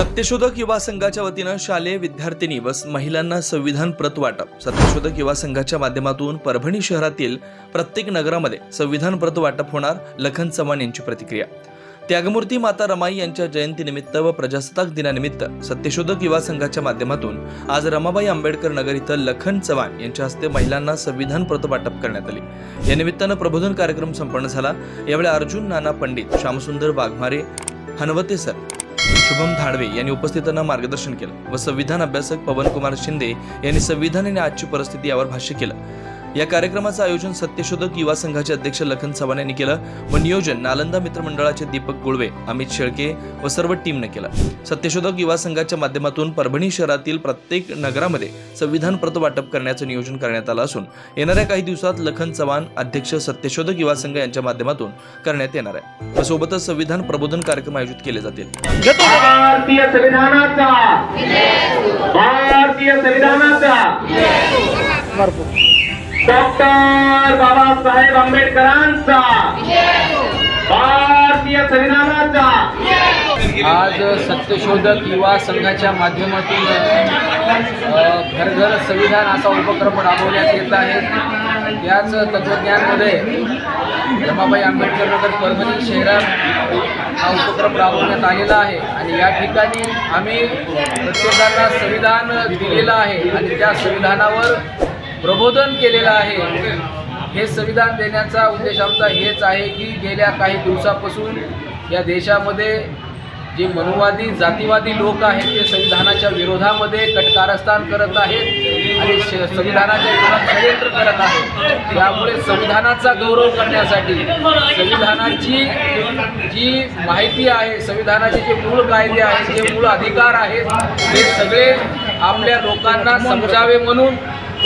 सत्यशोधक युवा संघाच्या वतीनं शालेय विद्यार्थिनी व महिलांना संविधान प्रत वाटप. सत्यशोधक युवा संघाच्या माध्यमातून परभणी शहरातील प्रत्येक नगरामध्ये संविधान प्रत वाटप होणार लखन चव्हाण यांची प्रतिक्रिया. त्यागमूर्ती माता रमाई यांच्या जयंतीनिमित्त व प्रजासत्ताक दिनानिमित्त सत्यशोधक युवा संघाच्या माध्यमातून आज रमाबाई आंबेडकर नगर इथं लखन चव्हाण यांच्या हस्ते महिलांना संविधान प्रत वाटप करण्यात आली. या निमित्तानं प्रबोधन कार्यक्रम संपन्न झाला. यावेळी अर्जुन नाना पंडित श्यामसुंदर वाघमारे हनवते सर शुभम धाडवे यांनी उपस्थितांना मार्गदर्शन केलं व संविधान अभ्यासक पवनकुमार शिंदे यांनी संविधान आणि आजची परिस्थिती यावर भाष्य केलं. या कार्यक्रमाचं आयोजन सत्यशोधक युवा संघाचे अध्यक्ष लखन चव्हाण यांनी केलं. व नियोजन नालंदा मित्रमंडळाचे दीपक गुळवे अमित शेळके व सर्व टीमने केलं. सत्यशोधक युवा संघाच्या माध्यमातून परभणी शहरातील प्रत्येक नगरामध्ये संविधान प्रत वाटप करण्याचं नियोजन करण्यात आलं असून येणाऱ्या काही दिवसात लखन चव्हाण अध्यक्ष सत्यशोधक युवा संघ यांच्या माध्यमातून करण्यात येणार आहे. व सोबतच संविधान प्रबोधन कार्यक्रम आयोजित केले जातील. भारतीय संविधानाचा. भारतीय संविधानाचा. डॉक्टर बाबासाहेब आंबेडकरांचा. भारतीय संविधानाचा. आज सत्यशोधक युवा संघाच्या माध्यमातून घरघर संविधान असा उपक्रम राबवण्यात येत आहे. याच तत्वज्ञानमध्ये रमाबाई आंबेडकर नगर परभणी शहरात हा उपक्रम राबवण्यात आलेला आहे. आणि या ठिकाणी आम्ही प्रत्येकाला संविधान दिलेलं आहे. आणि त्या संविधानावर प्रबोधन केलेलं आहे. हे संविधान देण्याचा उद्देश आमचा हेच आहे की गेल्या काही दिवसापासून या देशामध्ये जे मनुवादी जातीवादी लोक आहेत ते संविधानाच्या विरोधामध्ये कटकारस्थान करत आहेत आणि श- संविधानाच्या विरोधात षडयंत्र करत आहेत. त्यामुळे संविधानाचा गौरव करण्यासाठी संविधानाची जी माहिती आहे संविधानाचे जे मूळ कायदे आहेत जे मूळ अधिकार आहेत ते सगळे आपल्या लोकांना समजावे म्हणून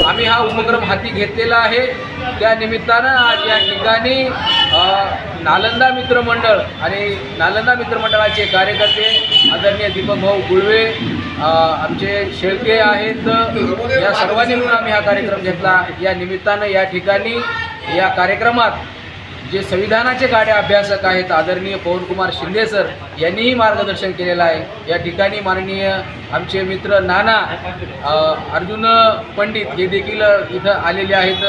आम्ही हा उपक्रम हाती घेतलेला आहे. त्या निमित्तानं आज या ठिकाणी नालंदा मित्रमंडळ आणि नालंदा मित्रमंडळाचे कार्यकर्ते आदरणीय दीपक भाऊ गुळवे आमचे शेळके आहेत. या सर्वांनी मिळून आम्ही हा कार्यक्रम घेतला. या निमित्तानं या ठिकाणी या कार्यक्रमात जे संविधानाचे गाडे अभ्यासक आहेत आदरणीय पवनकुमार शिंदे सर यांनीही मार्गदर्शन केलेलं आहे. या ठिकाणी माननीय आमचे मित्र नाना अर्जुन पंडित हे देखील इथं आलेले आहेत.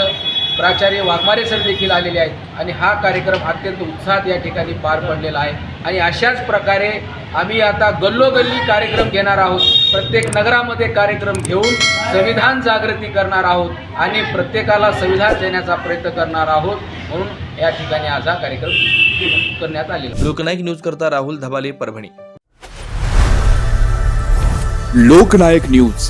प्राचार्य वाघमारे सर देखील आलेले आहेत. आणि हा कार्यक्रम अत्यंत उत्साहात या ठिकाणी पार पडलेला आहे. आणि अशाच प्रकारे आम्ही आता गल्लोगल्ली कार्यक्रम घेणार आहोत. प्रत्येक नगरामध्ये कार्यक्रम घेऊन संविधान जागृती करणार आहोत आणि प्रत्येकाला संविधान देण्याचा प्रयत्न करणार आहोत. म्हणून या ठिकाणी आज हा कार्यक्रम करण्यात आलेला. लोकनायक न्यूज करता राहुल धबाले परभणी. लोकनायक न्यूज.